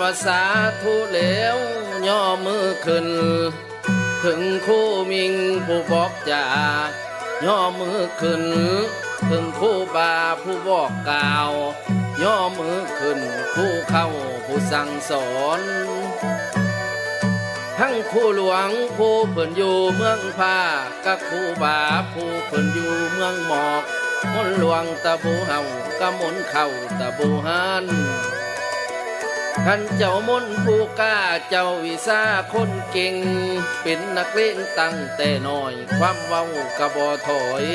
ว่าสาธุแล้วย่อมือขึ้น ถึงคู่มิงผู้บอกจ่าย่อมือขึ้น ถึงคู่บาผู้บอกกล่าว ย่อมือขึ้นผู้เข้าผู้สั่งสอนทั้งคู่หลวงผู้เพิ่นอยู่เมืองผ้ากับคู่บาผู้เพิ่นอยู่เมืองหมอกมนหลวงตะบูเฮากะมนเข้าตะบูฮาน ท่านเจ้ามนผู้กล้าเจ้าวิสาคนเก่ง เป็นนักเล่นตั้งแต่น้อย ความเว้ากระบ่ถอย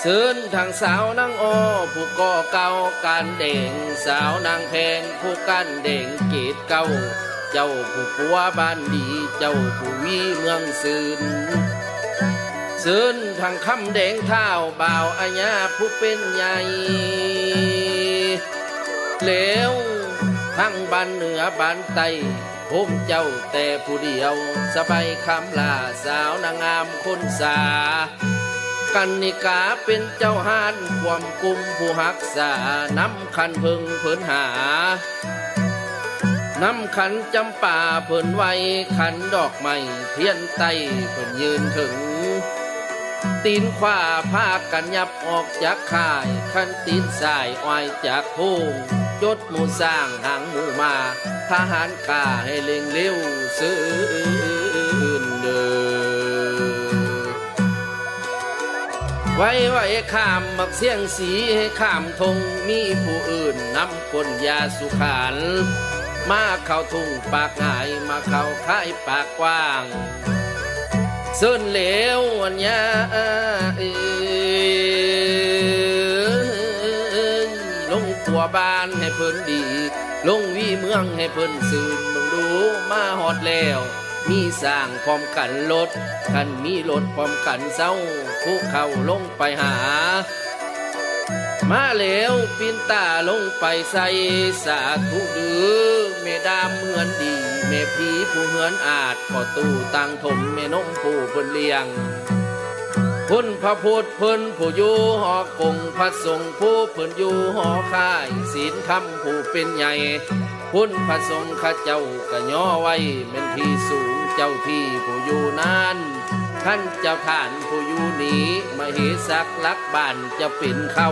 เชิญทางสาวนางอ้อผู้ก่อเก่าการเด่ง สาวนางแพงผู้กันเด่งเกตเก่า เจ้าผู้ปัวบ้านดี เจ้าผู้วีเมืองซืนเชิญทางคำแดงเท้าบ่าวอาญาผู้เป็นใหญ่ เหลวทั้งบ้านเหนือบ้านใต้ผมเจ้าแต่ผู้เดียว สบายคำลาสาวนางงามคนสา กันนิกาเป็นเจ้าห้านความกุมผู้หักษานำคันเพึงเพิ่นหานำขันจำป่าเพิ่นไว้ขันดอกไม้เทียนไตเพิ่นยืนถึง ตีนขวาพากันยับออกจากข่าย ขันตีนสายอ้อยจากพง ยศหมูสร้างหางหมูมาทหารกาให้เล็งเร็วซื่นเดิไว้ไว้ข้ามบักเสียงสีให้ข้ามทงมีผู้อื่นนำคนยาสุขานมาเข้าทุ่งปากหายมาเข้าค่ายปากกว้างเส้นเหลวอันยาเอ บ้านให้เพิ่นดี ลงวีเมืองให้เพิ่นซื่นมึงดูมาฮอดแล้ว มีสร้างพร้อมกันรถกันมีรถพร้อมกันเศร้าผู้เข้าลงไปหา มาแล้วปินตาลงไปใส่สาธุดือเมดามเหมือนดีเมพีผู้เหมือนอาจพอตู้ตังถมเมนมผู้เพิ่นเลี้ยง พุ่นพระพุทธเพิ่นผู้อยู่หอกงพระสงฆ์ผู้เพิ่นอยู่หอค่ายศีลคำผู้เป็นใหญ่พุ่นพระสงฆ์ข้าเจ้าก็ย่อไว้เป็นที่สูงเจ้าที่ผู้อยู่นานท่านเจ้าท่านผู้อยู่นี้มาเหสักลักบ้านจะเป็นเข้า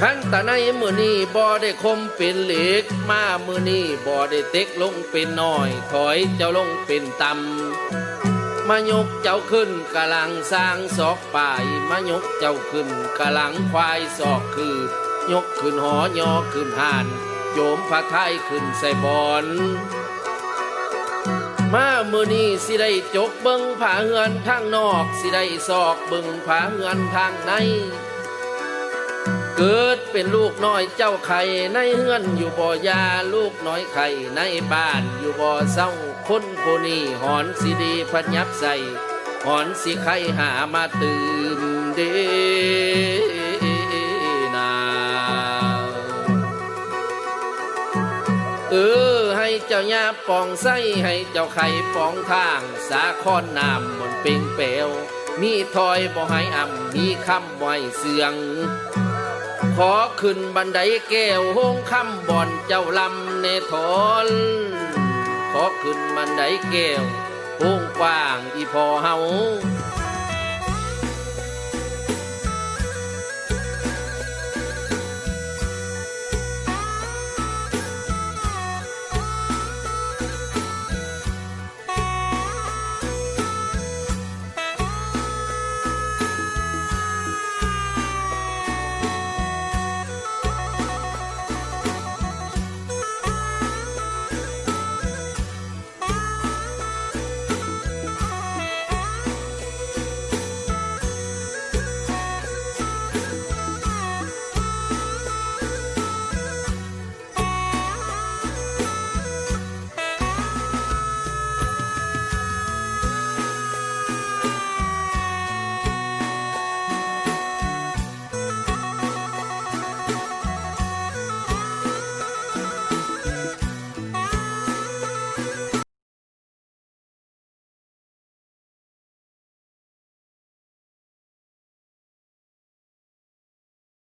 ขันตะในมือนี้บ่ได้คมเป็นเหล็กมามือนี้บ่ได้เต็กลงเป็นน้อย ถอยเจ้าลงเป็นต่ำ มายกเจ้าขึ้นกะลังสร้างศอกป่ายมายกเจ้าขึ้นกะลังควายศอกคือยกขึ้นหอยอขึ้นหานโยมพระไทยขึ้นใส่บอนมามือนี้สิได้จกเบิงผาเฮือนทางนอก สิได้ซอกเบิงผาเฮือนทางใน เกิดเป็นลูกน้อยเจ้าไข่ในเฮือนอยู่บ่อยาลูกน้อยไข่ในบ้านอยู่บ่อเศร้าคนโคนี้หอนสิดีพันยับใส่หอนสิไข่หามาตื่มเดนาเออให้เจ้าญาปองไส้ให้เจ้าไข่ปองทางสาคอนน้ำบนเป่งเปลวมีถอยบ่ให้อ่ำมีคำไว้เสียง อขึ้นบันไดแก้วห้องคำบ่อนเจ้าลำเนทอนขอขึ้นบันไดแก้วห้องกว้างอีพอเฮา